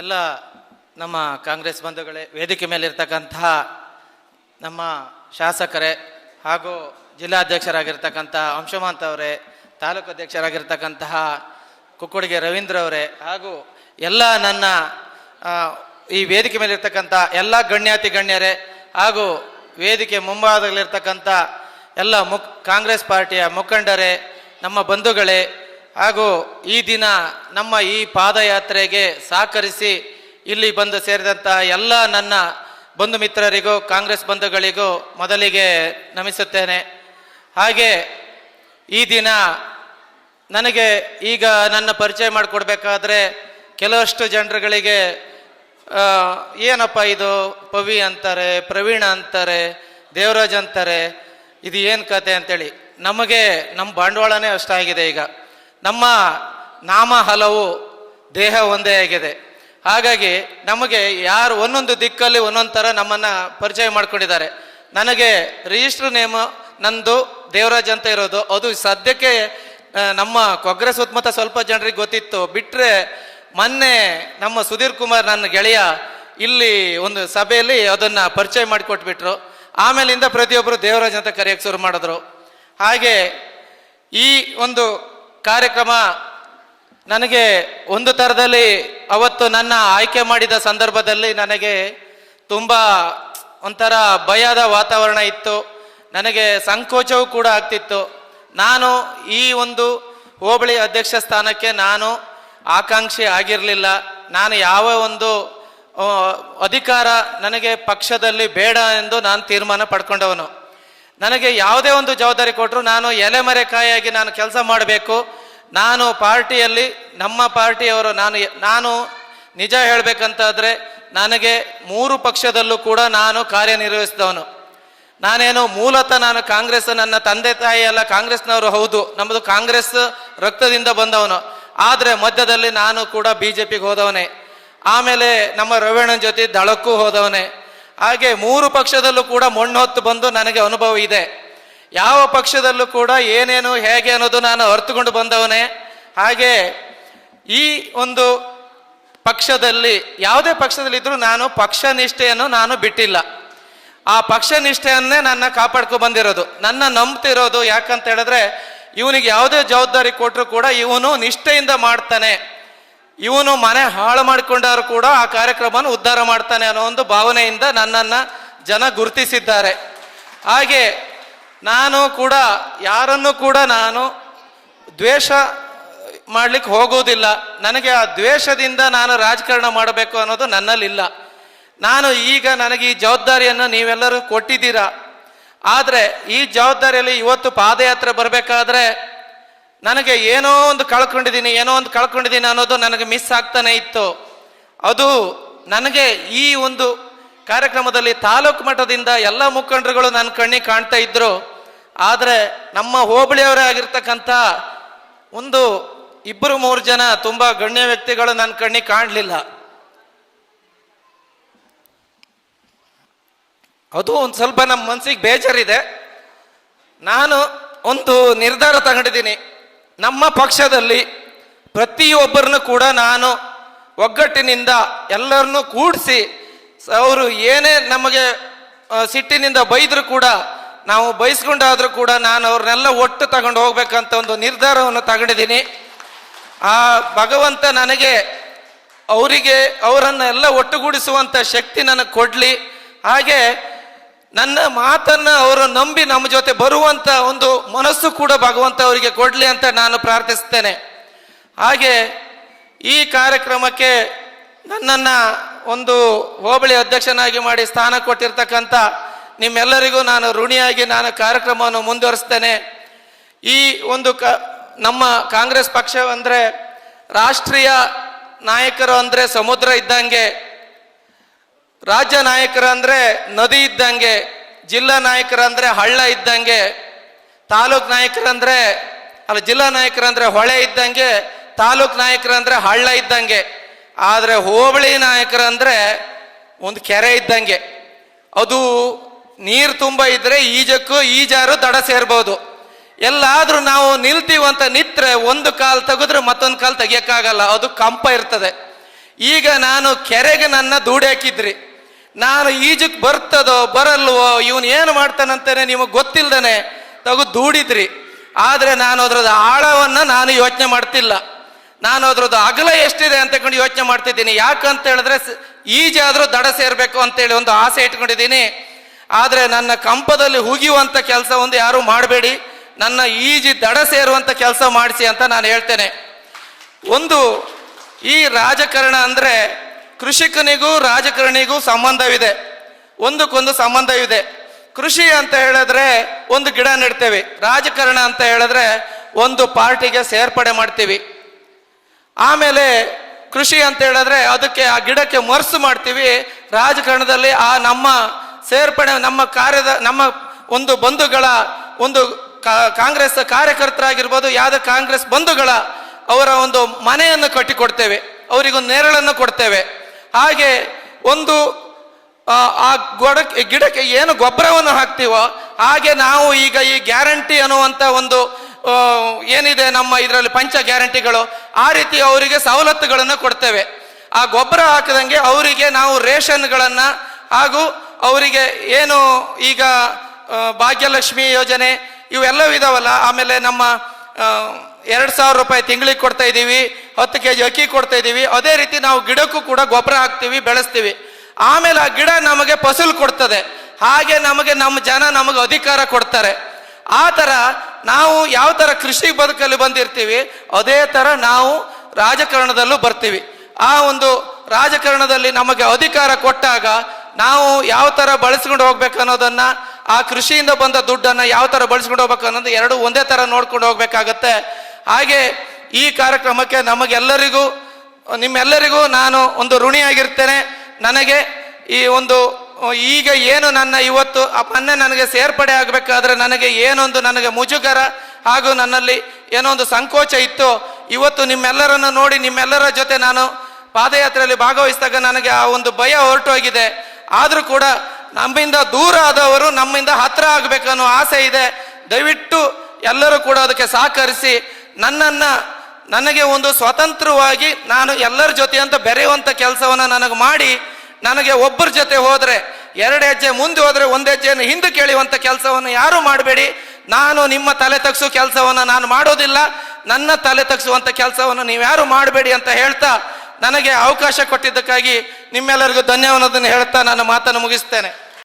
ಎಲ್ಲ ನಮ್ಮ ಕಾಂಗ್ರೆಸ್ ಬಂಧುಗಳೇ, ವೇದಿಕೆ ಮೇಲಿರ್ತಕ್ಕಂತಹ ನಮ್ಮ ಶಾಸಕರೇ ಹಾಗೂ ಜಿಲ್ಲಾಧ್ಯಕ್ಷರಾಗಿರ್ತಕ್ಕಂಥ ಅಂಶುಮಾಂತ್ ಅವರೇ, ತಾಲೂಕು ಅಧ್ಯಕ್ಷರಾಗಿರ್ತಕ್ಕಂತಹ ಕುಕ್ಕುಡಿಗೆ ರವೀಂದ್ರ ಅವರೇ ಹಾಗೂ ಎಲ್ಲ ನನ್ನ ಈ ವೇದಿಕೆ ಮೇಲಿರ್ತಕ್ಕಂಥ ಎಲ್ಲ ಗಣ್ಯಾತಿ ಗಣ್ಯರೇ ಹಾಗೂ ವೇದಿಕೆ ಮುಂಭಾಗದಲ್ಲಿರ್ತಕ್ಕಂಥ ಎಲ್ಲ ಮುಕ್, ಕಾಂಗ್ರೆಸ್ ಪಾರ್ಟಿಯ ಮುಖಂಡರೇ, ನಮ್ಮ ಬಂಧುಗಳೇ ಹಾಗೂ ಈ ದಿನ ನಮ್ಮ ಈ ಪಾದಯಾತ್ರೆಗೆ ಸಹಕರಿಸಿ ಇಲ್ಲಿ ಬಂದು ಸೇರಿದಂತಹ ಎಲ್ಲ ನನ್ನ ಬಂಧು ಮಿತ್ರರಿಗೂ, ಕಾಂಗ್ರೆಸ್ ಬಂಧುಗಳಿಗೂ ಮೊದಲಿಗೆ ನಮಿಸುತ್ತೇನೆ. ಹಾಗೆ ಈ ದಿನ ನನಗೆ ಈಗ ನನ್ನ ಪರಿಚಯ ಮಾಡಿಕೊಡ್ಬೇಕಾದ್ರೆ ಕೆಲವಷ್ಟು ಜನರುಗಳಿಗೆ ಏನಪ್ಪ ಇದು? ಪವಿ ಅಂತಾರೆ, ಪ್ರವೀಣ ಅಂತಾರೆ, ದೇವರಾಜ್ ಅಂತಾರೆ, ಇದು ಏನು ಕತೆ ಅಂತೇಳಿ. ನಮಗೆ ನಮ್ಮ ಬಂಡವಾಳನೇ ಅಷ್ಟಾಗಿದೆ ಈಗ. ನಮ್ಮ ನಾಮ ಹಲವು ದೇಹ ಒಂದೇ ಆಗಿದೆ. ಹಾಗಾಗಿ ನಮಗೆ ಯಾರು ಒಂದೊಂದು ದಿಕ್ಕಲ್ಲಿ ಒಂದೊಂದು ಥರ ನಮ್ಮನ್ನು ಪರಿಚಯ ಮಾಡ್ಕೊಂಡಿದ್ದಾರೆ. ನನಗೆ ರಿಜಿಸ್ಟರ್ ನೇಮ್ ನಂದು ದೇವರಾಜ್ ಅಂತ ಇರೋದು. ಅದು ಸದ್ಯಕ್ಕೆ ನಮ್ಮ ಕೊಗ್ರೆ ಸುತ್ತಮುತ್ತ ಸ್ವಲ್ಪ ಜನರಿಗೆ ಗೊತ್ತಿತ್ತು. ಬಿಟ್ಟರೆ ಮೊನ್ನೆ ನಮ್ಮ ಸುಧೀರ್ ಕುಮಾರ್ ನನ್ನ ಗೆಳೆಯ ಇಲ್ಲಿ ಒಂದು ಸಭೆಯಲ್ಲಿ ಅದನ್ನು ಪರಿಚಯ ಮಾಡಿಕೊಟ್ಬಿಟ್ರು. ಆಮೇಲಿಂದ ಪ್ರತಿಯೊಬ್ಬರು ದೇವರಾಜ್ ಅಂತ ಕರೆಯೋಕ್ಕೆ ಶುರು ಮಾಡಿದ್ರು. ಹಾಗೆ ಈ ಒಂದು ಕಾರ್ಯಕ್ರಮ ನನಗೆ ಒಂದು ಥರದಲ್ಲಿ ಅವತ್ತು ನನ್ನ ಆಯ್ಕೆ ಮಾಡಿದ ಸಂದರ್ಭದಲ್ಲಿ ನನಗೆ ತುಂಬ ಒಂಥರ ಭಯದ ವಾತಾವರಣ ಇತ್ತು. ನನಗೆ ಸಂಕೋಚವೂ ಕೂಡ ಆಗ್ತಿತ್ತು. ನಾನು ಈ ಒಂದು ಹೋಬಳಿ ಅಧ್ಯಕ್ಷ ಸ್ಥಾನಕ್ಕೆ ನಾನು ಆಕಾಂಕ್ಷಿ ಆಗಿರಲಿಲ್ಲ. ನಾನು ಯಾವ ಒಂದು ಅಧಿಕಾರ ನನಗೆ ಪಕ್ಷದಲ್ಲಿ ಬೇಡ ಎಂದು ನಾನು ತೀರ್ಮಾನ ಪಡ್ಕೊಂಡವನು. ನನಗೆ ಯಾವುದೇ ಒಂದು ಜವಾಬ್ದಾರಿ ಕೊಟ್ಟರು ನಾನು ಎಲೆಮರೆಕಾಯಿಯಾಗಿ ನಾನು ಕೆಲಸ ಮಾಡಬೇಕು. ನಾನು ಪಾರ್ಟಿಯಲ್ಲಿ, ನಮ್ಮ ಪಾರ್ಟಿಯವರು ನಾನು ನಾನು ನಿಜ ಹೇಳಬೇಕಂತಾದರೆ ನನಗೆ ಮೂರು ಪಕ್ಷದಲ್ಲೂ ಕೂಡ ನಾನು ಕಾರ್ಯನಿರ್ವಹಿಸಿದವನು. ನಾನೇನು ಮೂಲತಃ ನಾನು ಕಾಂಗ್ರೆಸ್ ನನ್ನ ತಂದೆ ತಾಯಿ ಎಲ್ಲ ಕಾಂಗ್ರೆಸ್ನವರು ಹೌದು, ನಮ್ಮದು ಕಾಂಗ್ರೆಸ್ ರಕ್ತದಿಂದ ಬಂದವನು. ಆದರೆ ಮಧ್ಯದಲ್ಲಿ ನಾನು ಕೂಡ ಬಿ ಜೆ ಪಿಗೆ ಹೋದವನೇ. ಆಮೇಲೆ ನಮ್ಮ ರವೀಣನ ಜೊತೆ ದಳಕ್ಕೂ ಹೋದವನೇ. ಹಾಗೆ ಮೂರು ಪಕ್ಷದಲ್ಲೂ ಕೂಡ ಮಣ್ಣು ಹೊತ್ತು ಬಂದು ನನಗೆ ಅನುಭವ ಇದೆ. ಯಾವ ಪಕ್ಷದಲ್ಲೂ ಕೂಡ ಏನೇನು ಹೇಗೆ ಅನ್ನೋದು ನಾನು ಅರ್ತುಕೊಂಡು ಬಂದವನೇ. ಹಾಗೆ ಈ ಒಂದು ಪಕ್ಷದಲ್ಲಿ, ಯಾವುದೇ ಪಕ್ಷದಲ್ಲಿದ್ದರೂ ನಾನು ಪಕ್ಷ ನಿಷ್ಠೆಯನ್ನು ನಾನು ಬಿಟ್ಟಿಲ್ಲ. ಆ ಪಕ್ಷ ನಿಷ್ಠೆಯನ್ನೇ ನನ್ನ ಕಾಪಾಡ್ಕೊ ಬಂದಿರೋದು. ನನ್ನ ನಂಬ್ತಿರೋದು ಯಾಕಂತ ಹೇಳಿದ್ರೆ, ಇವನಿಗೆ ಯಾವುದೇ ಜವಾಬ್ದಾರಿ ಕೊಟ್ಟರು ಕೂಡ ಇವನು ನಿಷ್ಠೆಯಿಂದ ಮಾಡ್ತಾನೆ. ಇವನು ಮನೆ ಹಾಳು ಮಾಡಿಕೊಂಡವರು ಕೂಡ ಆ ಕಾರ್ಯಕ್ರಮವನ್ನು ಉದ್ಧಾರ ಮಾಡ್ತಾನೆ ಅನ್ನೋ ಒಂದು ಭಾವನೆಯಿಂದ ನನ್ನನ್ನು ಜನ ಗುರುತಿಸಿದ್ದಾರೆ. ಹಾಗೆ ನಾನು ಕೂಡ, ಯಾರನ್ನು ಕೂಡ ನಾನು ದ್ವೇಷ ಮಾಡ್ಲಿಕ್ಕೆ ಹೋಗುವುದಿಲ್ಲ. ನನಗೆ ಆ ದ್ವೇಷದಿಂದ ನಾನು ರಾಜಕಾರಣ ಮಾಡಬೇಕು ಅನ್ನೋದು ನನ್ನಲ್ಲಿಲ್ಲ. ನಾನು ಈಗ ನನಗೆ ಈ ಜವಾಬ್ದಾರಿಯನ್ನು ನೀವೆಲ್ಲರೂ ಕೊಟ್ಟಿದ್ದೀರಾ? ಆದರೆ ಈ ಜವಾಬ್ದಾರಿಯಲ್ಲಿ ಇವತ್ತು ಪಾದಯಾತ್ರೆ ಬರಬೇಕಾದ್ರೆ ನನಗೆ ಏನೋ ಒಂದು ಕಳ್ಕೊಂಡಿದ್ದೀನಿ, ಏನೋ ಒಂದು ಕಳ್ಕೊಂಡಿದ್ದೀನಿ ಅನ್ನೋದು ನನಗೆ ಮಿಸ್ ಆಗ್ತಾನೆ ಇತ್ತು. ಅದು ನನಗೆ ಈ ಒಂದು ಕಾರ್ಯಕ್ರಮದಲ್ಲಿ ತಾಲೂಕು ಮಟ್ಟದಿಂದ ಎಲ್ಲ ಮುಖಂಡರುಗಳು ನನ್ನ ಕಣ್ಣಿಗೆ ಕಾಣ್ತಾ ಇದ್ರು. ಆದರೆ ನಮ್ಮ ಹೋಬಳಿಯವರೇ ಆಗಿರ್ತಕ್ಕಂಥ ಒಂದು ಇಬ್ಬರು ಮೂರು ಜನ ತುಂಬ ಗಣ್ಯ ವ್ಯಕ್ತಿಗಳು ನನ್ನ ಕಣ್ಣಿಗೆ ಕಾಣಲಿಲ್ಲ. ಅದು ಒಂದು ಸ್ವಲ್ಪ ನಮ್ಮ ಮನಸ್ಸಿಗೆ ಬೇಜಾರಿದೆ. ನಾನು ಒಂದು ನಿರ್ಧಾರ ತಗೊಂಡಿದ್ದೀನಿ. ನಮ್ಮ ಪಕ್ಷದಲ್ಲಿ ಪ್ರತಿಯೊಬ್ಬರನ್ನು ಕೂಡ ನಾನು ಒಗ್ಗಟ್ಟಿನಿಂದ ಎಲ್ಲರನ್ನೂ ಕೂಡಿಸಿ ಅವರು ಏನೇ ನಮಗೆ ಸಿಟ್ಟಿನಿಂದ ಬೈದರೂ ಕೂಡ ನಾವು ಬೈಸ್ಕೊಂಡಾದರೂ ಕೂಡ ನಾನು ಅವ್ರನ್ನೆಲ್ಲ ಒಟ್ಟು ತಗೊಂಡು ಹೋಗ್ಬೇಕಂತ ಒಂದು ನಿರ್ಧಾರವನ್ನು ತಗೊಂಡಿದ್ದೀನಿ. ಆ ಭಗವಂತ ನನಗೆ ಅವರಿಗೆ ಅವರನ್ನೆಲ್ಲ ಒಟ್ಟುಗೂಡಿಸುವಂಥ ಶಕ್ತಿ ನನಗೆ ಕೊಡಲಿ. ಹಾಗೆ ನನ್ನ ಮಾತನ್ನ ಅವರು ನಂಬಿ ನಮ್ಮ ಜೊತೆ ಬರುವಂತ ಒಂದು ಮನಸ್ಸು ಕೂಡ ಭಗವಂತ ಅವರಿಗೆ ಕೊಡಲಿ ಅಂತ ನಾನು ಪ್ರಾರ್ಥಿಸ್ತೇನೆ. ಹಾಗೆ ಈ ಕಾರ್ಯಕ್ರಮಕ್ಕೆ ನನ್ನನ್ನು ಒಂದು ಹೋಬಳಿ ಅಧ್ಯಕ್ಷನಾಗಿ ಮಾಡಿ ಸ್ಥಾನ ಕೊಟ್ಟಿರ್ತಕ್ಕಂಥ ನಿಮ್ಮೆಲ್ಲರಿಗೂ ನಾನು ಋಣಿಯಾಗಿ ನಾನು ಕಾರ್ಯಕ್ರಮವನ್ನು ಮುಂದುವರಿಸ್ತೇನೆ. ಈ ಒಂದು ಕ, ನಮ್ಮ ಕಾಂಗ್ರೆಸ್ ಪಕ್ಷ ಅಂದರೆ ರಾಷ್ಟ್ರೀಯ ನಾಯಕರು ಅಂದರೆ ಸಮುದ್ರ ಇದ್ದಂಗೆ ರಾಜ್ಯ ನಾಯಕರಂದ್ರೆ ನದಿ ಇದ್ದಂಗೆ, ಜಿಲ್ಲಾ ನಾಯಕರಂದ್ರೆ ಹಳ್ಳ ಇದ್ದಂಗೆ, ತಾಲೂಕ್ ನಾಯಕರಂದ್ರೆ, ಅಲ್ಲ ಜಿಲ್ಲಾ ನಾಯಕರಂದ್ರೆ ಹೊಳೆ ಇದ್ದಂಗೆ, ತಾಲೂಕ್ ನಾಯಕರಂದ್ರೆ ಹಳ್ಳ ಇದ್ದಂಗೆ. ಆದರೆ ಹೋಬಳಿ ನಾಯಕರಂದ್ರೆ ಒಂದು ಕೆರೆ ಇದ್ದಂಗೆ. ಅದು ನೀರು ತುಂಬ ಇದ್ರೆ ಈಜಕ್ಕೂ ಈಜಾರು ದಡ ಸೇರ್ಬೋದು. ಎಲ್ಲಾದ್ರೂ ನಾವು ನಿಲ್ತೀವಂತ ನಿತ್ರೆ ಒಂದು ಕಾಲು ತೆಗೆದ್ರೆ ಮತ್ತೊಂದು ಕಾಲು ತೆಗಿಯಕ್ಕಾಗಲ್ಲ, ಅದು ಕಂಪ ಇರ್ತದೆ. ಈಗ ನಾನು ಕೆರೆಗೆ ನನ್ನ ದೂಡಿ ಹಾಕಿದ್ರಿ ನಾನು ಈಜಕ್ಕೆ ಬರ್ತದೋ ಬರಲ್ವೋ, ಇವನು ಏನು ಮಾಡ್ತಾನಂತಾನೆ ನಿಮಗೆ ಗೊತ್ತಿಲ್ಲದನೆ ತಗು ದೂಡಿದ್ರಿ. ಆದರೆ ನಾನು ಅದ್ರದ್ದು ಆಳವನ್ನ ನಾನು ಯೋಚನೆ ಮಾಡ್ತಿಲ್ಲ. ನಾನು ಅದ್ರದ್ದು ಅಗಲ ಎಷ್ಟಿದೆ ಅಂತಕೊಂಡು ಯೋಚನೆ ಮಾಡ್ತಿದ್ದೀನಿ. ಯಾಕಂತ ಹೇಳಿದ್ರೆ ಈಜಾದರೂ ದಡ ಸೇರಬೇಕು ಅಂತೇಳಿ ಒಂದು ಆಸೆ ಇಟ್ಕೊಂಡಿದ್ದೀನಿ. ಆದರೆ ನನ್ನ ಕಂಪದಲ್ಲಿ ಹುಗಿಯುವಂಥ ಕೆಲಸ ಒಂದು ಯಾರು ಮಾಡಬೇಡಿ. ನನ್ನ ಈಜಿ ದಡ ಸೇರುವಂತ ಕೆಲಸ ಮಾಡಿಸಿ ಅಂತ ನಾನು ಹೇಳ್ತೇನೆ. ಒಂದು ಈ ರಾಜಕಾರಣ ಅಂದ್ರೆ ಕೃಷಿಕನಿಗೂ ರಾಜಕಾರಣಿಗೂ ಸಂಬಂಧವಿದೆ. ಒಂದಕ್ಕೊಂದು ಸಂಬಂಧವಿದೆ. ಕೃಷಿ ಅಂತ ಹೇಳಿದ್ರೆ ಒಂದು ಗಿಡ ನೆಡ್ತೇವೆ. ರಾಜಕಾರಣ ಅಂತ ಹೇಳಿದ್ರೆ ಒಂದು ಪಾರ್ಟಿಗೆ ಸೇರ್ಪಡೆ ಮಾಡ್ತೀವಿ. ಆಮೇಲೆ ಕೃಷಿ ಅಂತ ಹೇಳಿದ್ರೆ ಅದಕ್ಕೆ ಆ ಗಿಡಕ್ಕೆ ಮರ್ಸು ಮಾಡ್ತೀವಿ. ರಾಜಕಾರಣದಲ್ಲಿ ಆ ನಮ್ಮ ಸೇರ್ಪಡೆ, ನಮ್ಮ ಕಾರ್ಯದ, ನಮ್ಮ ಒಂದು ಬಂಧುಗಳ, ಒಂದು ಕಾಂಗ್ರೆಸ್ ಕಾರ್ಯಕರ್ತರಾಗಿರ್ಬೋದು ಯಾವ ಕಾಂಗ್ರೆಸ್ ಬಂಧುಗಳ ಅವರ ಒಂದು ಮನೆಯನ್ನು ಕಟ್ಟಿಕೊಡ್ತೇವೆ. ಅವರಿಗೊಂದು ನೆರಳನ್ನು ಕೊಡ್ತೇವೆ. ಹಾಗೆ ಒಂದು ಆ, ಗೊಡಕ್ಕೆ ಗಿಡಕ್ಕೆ ಏನು ಗೊಬ್ಬರವನ್ನು ಹಾಕ್ತೀವೋ ಹಾಗೆ ನಾವು ಈಗ ಈ ಗ್ಯಾರಂಟಿ ಅನ್ನುವಂಥ ಒಂದು ಏನಿದೆ ನಮ್ಮ ಇದರಲ್ಲಿ ಪಂಚ ಗ್ಯಾರಂಟಿಗಳು ಆ ರೀತಿ ಅವರಿಗೆ ಸವಲತ್ತುಗಳನ್ನು ಕೊಡ್ತೇವೆ. ಆ ಗೊಬ್ಬರ ಹಾಕದಂಗೆ ಅವರಿಗೆ ನಾವು ರೇಷನ್ಗಳನ್ನು ಹಾಗೂ ಅವರಿಗೆ ಏನು ಈಗ ಭಾಗ್ಯಲಕ್ಷ್ಮಿ ಯೋಜನೆ ಇವೆಲ್ಲವೂ ಇದಾವಲ್ಲ ಆಮೇಲೆ ನಮ್ಮ ಎರಡು ಸಾವಿರ ರೂಪಾಯಿ ತಿಂಗಳಿಗೆ ಕೊಡ್ತಾ ಇದ್ದೀವಿ, ಹತ್ತು ಕೆ ಜಿ ಅಕ್ಕಿ ಕೊಡ್ತಾ ಇದ್ದೀವಿ, ಅದೇ ರೀತಿ ನಾವು ಗಿಡಕ್ಕೂ ಕೂಡ ಗೊಬ್ಬರ ಹಾಕ್ತೀವಿ, ಬೆಳೆಸ್ತೀವಿ. ಆಮೇಲೆ ಆ ಗಿಡ ನಮಗೆ ಫಸಲು ಕೊಡ್ತದೆ. ಹಾಗೆ ನಮಗೆ ನಮ್ಮ ಜನ ನಮಗೆ ಅಧಿಕಾರ ಕೊಡ್ತಾರೆ. ಆ ಥರ ನಾವು ಯಾವ ಥರ ಕೃಷಿ ಬದುಕಲ್ಲಿ ಬಂದಿರ್ತೀವಿ, ಅದೇ ಥರ ನಾವು ರಾಜಕಾರಣದಲ್ಲೂ ಬರ್ತೀವಿ. ಆ ಒಂದು ರಾಜಕಾರಣದಲ್ಲಿ ನಮಗೆ ಅಧಿಕಾರ ಕೊಟ್ಟಾಗ ನಾವು ಯಾವ ಥರ ಬಳಸ್ಕೊಂಡು ಹೋಗ್ಬೇಕು ಅನ್ನೋದನ್ನ ಆ ಕೃಷಿಯಿಂದ ಬಂದ ದುಡ್ಡನ್ನ ಯಾವ ಥರ ಬಳಸ್ಕೊಂಡು ಹೋಗ್ಬೇಕು ಅನ್ನೋದು ಎರಡು ಒಂದೇ ಥರ ನೋಡ್ಕೊಂಡು ಹೋಗ್ಬೇಕಾಗತ್ತೆ. ಹಾಗೆ ಈ ಕಾರ್ಯಕ್ರಮಕ್ಕೆ ನಮಗೆಲ್ಲರಿಗೂ, ನಿಮ್ಮೆಲ್ಲರಿಗೂ ನಾನು ಒಂದು ಋಣಿಯಾಗಿರ್ತೇನೆ. ನನಗೆ ಈ ಒಂದು, ಈಗ ಏನು ನನ್ನ ಇವತ್ತು ಮೊನ್ನೆ ನನಗೆ ಸೇರ್ಪಡೆ ಆಗಬೇಕಾದ್ರೆ ನನಗೆ ಏನೊಂದು ನನಗೆ ಮುಜುಗರ ಹಾಗೂ ನನ್ನಲ್ಲಿ ಏನೋ ಒಂದು ಸಂಕೋಚ ಇತ್ತು. ಇವತ್ತು ನಿಮ್ಮೆಲ್ಲರನ್ನು ನೋಡಿ ನಿಮ್ಮೆಲ್ಲರ ಜೊತೆ ನಾನು ಪಾದಯಾತ್ರೆಯಲ್ಲಿ ಭಾಗವಹಿಸಿದಾಗ ನನಗೆ ಆ ಒಂದು ಭಯ ಹೊರಟೋಗಿದೆ. ಆದರೂ ಕೂಡ ನಮ್ಮಿಂದ ದೂರ ಆದವರು ನಮ್ಮಿಂದ ಹತ್ತಿರ ಆಗಬೇಕನ್ನೋ ಆಸೆ ಇದೆ. ದಯವಿಟ್ಟು ಎಲ್ಲರೂ ಕೂಡ ಅದಕ್ಕೆ ಸಹಕರಿಸಿ ನನ್ನನ್ನ, ನನಗೆ ಒಂದು ಸ್ವತಂತ್ರವಾಗಿ ನಾನು ಎಲ್ಲರ ಜೊತೆ ಅಂತ ಬೆರೆಯುವಂಥ ಕೆಲಸವನ್ನು ನನಗೆ ಮಾಡಿ, ನನಗೆ ಒಬ್ಬರ ಜೊತೆ ಹೋದರೆ, ಎರಡು ಹೆಜ್ಜೆ ಮುಂದೆ ಹೋದರೆ ಒಂದು ಹೆಜ್ಜೆಯನ್ನು ಹಿಂದೆ ಕೇಳುವಂತ ಕೆಲಸವನ್ನು ಯಾರೂ ಮಾಡಬೇಡಿ. ನಾನು ನಿಮ್ಮ ತಲೆ ತಗ್ಸೋ ಕೆಲಸವನ್ನು ನಾನು ಮಾಡೋದಿಲ್ಲ. ನನ್ನ ತಲೆ ತಗ್ಸುವಂಥ ಕೆಲಸವನ್ನು ನೀವ್ಯಾರು ಮಾಡಬೇಡಿ ಅಂತ ಹೇಳ್ತಾ ನನಗೆ ಅವಕಾಶ ಕೊಟ್ಟಿದ್ದಕ್ಕಾಗಿ ನಿಮ್ಮೆಲ್ಲರಿಗೂ ಧನ್ಯವಾದವನ್ನು ಹೇಳ್ತಾ ನಾನು ಮಾತನ್ನು ಮುಗಿಸ್ತೇನೆ.